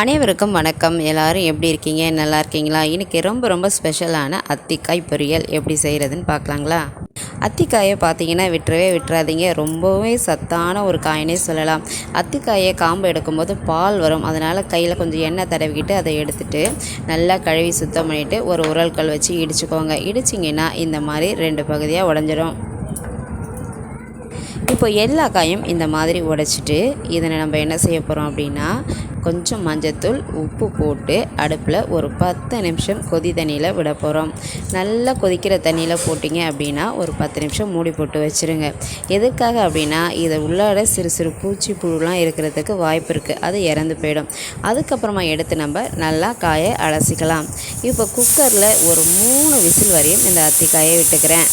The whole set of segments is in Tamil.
அனைவருக்கும் வணக்கம். எல்லாரும் எப்படி இருக்கீங்க? நல்லா இருக்கீங்களா? இன்றைக்கி ரொம்ப ரொம்ப ஸ்பெஷலான அத்திக்காய் பொரியல் எப்படி செய்கிறதுன்னு பார்க்கலாங்களா? அத்திக்காயை பார்த்தீங்கன்னா விட்டுறவே விட்டுறாதீங்க. ரொம்பவே சத்தான ஒரு காயினே சொல்லலாம். அத்திக்காயை காம்பு எடுக்கும்போது பால் வரும். அதனால் கையில் கொஞ்சம் எண்ணெய் தடவிக்கிட்டு அதை எடுத்துட்டு நல்லா கழுவி சுத்தம் பண்ணிவிட்டு ஒரு உரல்கள் வச்சு இடிச்சுக்கோங்க. இடிச்சிங்கன்னா இந்த மாதிரி ரெண்டு பகுதியாக உடஞ்சிரும். இப்போ எல்லா காயும் இந்த மாதிரி உடைச்சிட்டு இதனை நம்ம என்ன செய்ய போகிறோம் அப்படின்னா கொஞ்சம் மஞ்சத்தூள் உப்பு போட்டு அடுப்பில் ஒரு பத்து நிமிஷம் கொதி தண்ணியில் விட போகிறோம் நல்லா கொதிக்கிற தண்ணியில் போட்டிங்க அப்படின்னா ஒரு பத்து நிமிஷம் மூடி போட்டு வச்சுருங்க. எதுக்காக அப்படின்னா இதை உள்ளாட சிறு சிறு பூச்சி புழுலாம் இருக்கிறதுக்கு வாய்ப்பு இருக்குது அது இறந்து போயிடும். அதுக்கப்புறமா எடுத்து நம்ம நல்லா காயை அலசிக்கலாம். இப்போ குக்கரில் ஒரு மூணு விசில் வரையும் இந்த அத்திக்காயை விட்டுக்கிறேன்.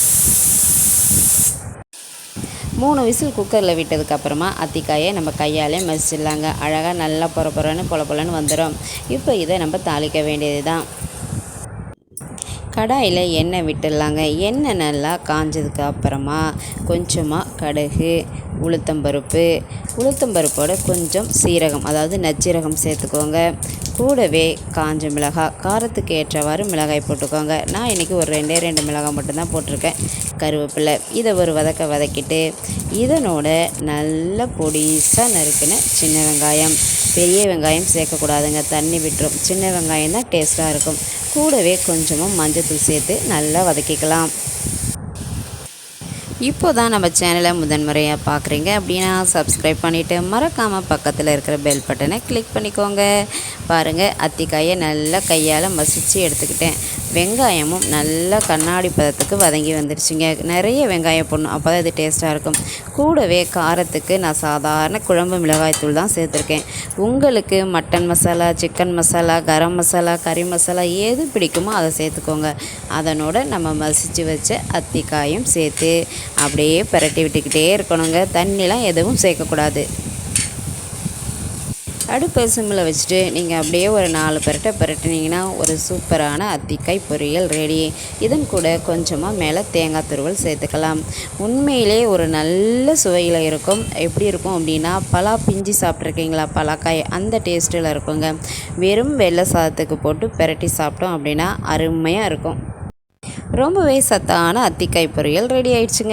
மூணு விசில் குக்கரில் விட்டதுக்கப்புறமா அத்திக்காயை நம்ம கையாலே மசிச்சிடலாங்க. அழகாக நல்லா பொற பொறன்னு பொல பொலன்னு வந்துடும் இப்போ இதை நம்ம தாளிக்க வேண்டியது தான் கடாயில் எண்ணெய் விட்டுடலாங்க. எண்ணெய் நல்லா காஞ்சதுக்கு அப்புறமா கொஞ்சமாக கடுகு உளுத்தம்பருப்பு உளுத்தம்பருப்போட கொஞ்சம் சீரகம் அதாவது நச்சீரகம் சேர்த்துக்கோங்க. கூடவே காஞ்ச மிளகாய் காரத்துக்கு ஏற்றவாறு மிளகாய் போட்டுக்கோங்க. நான் இன்றைக்கி ஒரு ரெண்டே ரெண்டு மிளகாய் மட்டும்தான் போட்டிருக்கேன். கருவேப்பிலை இதை ஒரு வதக்க வதக்கிட்டு இதனோட நல்ல பொடிசாக நறுக்கின சின்ன வெங்காயம். பெரிய வெங்காயம் சேர்க்கக்கூடாதுங்க. தண்ணி விட்டுரும். சின்ன வெங்காயம் தான் டேஸ்ட்டாக இருக்கும். கூடவே கொஞ்சமாக மஞ்சத்தூள் சேர்த்து நல்லா வதக்கிக்கலாம். இப்போ தான் நம்ம சேனலை முதன்முறையாக பார்க்குறீங்க. அப்படின்னா சப்ஸ்கிரைப் பண்ணிவிட்டு மறக்காமல் பக்கத்தில் இருக்கிற பெல் பட்டனை கிளிக் பண்ணிக்கோங்க. பாருங்கள் அத்திக்காயை நல்லா கையால் மசித்து எடுத்துக்கிட்டேன். வெங்காயமும் நல்லா கண்ணாடி பதத்துக்கு வதங்கி வந்துடுச்சுங்க நிறைய வெங்காயம் போடணும். அப்போ தான் இது டேஸ்ட்டாக இருக்கும். கூடவே காரத்துக்கு நான் சாதாரண குழம்பு மிளகாய்த்தூள் தான் சேர்த்துருக்கேன். உங்களுக்கு மட்டன் மசாலா சிக்கன் மசாலா கரம் மசாலா கறி மசாலா எது பிடிக்குமோ அதை சேர்த்துக்கோங்க. அதனோட நம்ம மசித்து வச்ச அத்திக்காயும் சேர்த்து அப்படியே பிரட்டி விட்டுக்கிட்டே இருக்கணுங்க. தண்ணிலாம் எதுவும் சேர்க்கக்கூடாது. அடுப்பு சிம்மில் வச்சுட்டு நீங்கள் அப்படியே ஒரு நாலு பரட்டை பரட்டினீங்கன்னா ஒரு சூப்பரான அத்திக்காய் பொரியல் ரெடி. இதன் கூட கொஞ்சமாக மேலே தேங்காய் துருவல் சேர்த்துக்கலாம். உண்மையிலே ஒரு நல்ல சுவையில் இருக்கும். எப்படி இருக்கும் அப்படின்னா பலா பிஞ்சு சாப்பிட்ருக்கீங்களா? பலாக்காய் அந்த டேஸ்ட்டில் இருக்குங்க. வெறும் வெள்ளை சாதத்துக்கு போட்டு பரட்டி சாப்பிட்டோம் அப்படின்னா அருமையாக இருக்கும். ரொம்பவே சத்தான அத்திக்காய் பொரியல் ரெடி ஆயிடுச்சுங்க.